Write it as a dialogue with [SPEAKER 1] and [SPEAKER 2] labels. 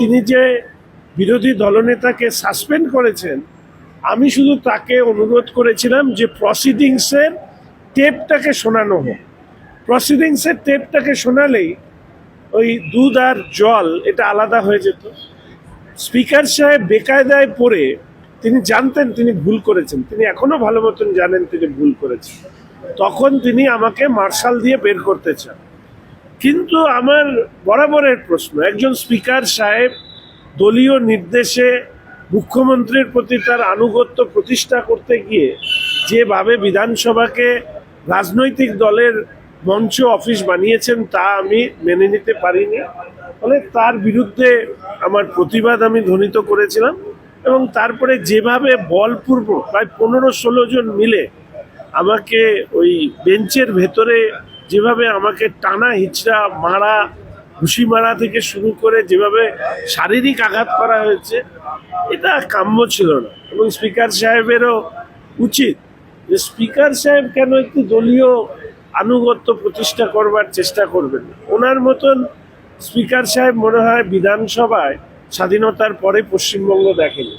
[SPEAKER 1] তিনি যে বিরোধী দলনেতাকে সাসপেন্ড করেছেন, আমি শুধু তাকে অনুরোধ করেছিলাম যে প্রসিডিংসের টেপটাকে শোনানো হোক। প্রসিডিংসের টেপটাকে শোনালেই ওই দুধ আর জল, এটা আলাদা হয়ে যেত। স্পিকার সাহেব বেকায়দায় পড়ে তিনি জানতেন তিনি ভুল করেছেন। তিনি এখনও ভালো মতন জানেন তিনি ভুল করেছেন। তখন তিনি আমাকে মার্শাল দিয়ে বের করতে চান। কিন্তু আমার বরাবরের প্রশ্ন, একজন স্পিকার সাহেব দলীয় নির্দেশে মুখ্যমন্ত্রীর প্রতি তার আনুগত্য প্রতিষ্ঠা করতে গিয়ে যেভাবে বিধানসভাকে রাজনৈতিক দলের মঞ্চ অফিস বানিয়েছেন তা আমি মেনে নিতে পারিনি। ফলে তার বিরুদ্ধে আমার প্রতিবাদ আমি ধ্বনিত করেছিলাম এবং তারপরে যেভাবে বলপূর্ব প্রায় পনেরো ষোলো জন মিলে আমাকে ওই বেঞ্চের ভেতরে যেভাবে আমাকে টানা হিচড়া মারা, ঘুষি মারা থেকে শুরু করে যেভাবে শারীরিক আঘাত করা হয়েছে, এটা কাম্য ছিল না। এবং স্পিকার সাহেবেরও উচিত যে স্পিকার সাহেব কেন একটি দলীয় আনুগত্য প্রতিষ্ঠা করবার চেষ্টা করবেন? ওনার মতন স্পিকার সাহেব মনে হয় বিধানসভায় স্বাধীনতার পরে পশ্চিমবঙ্গ দেখেনি।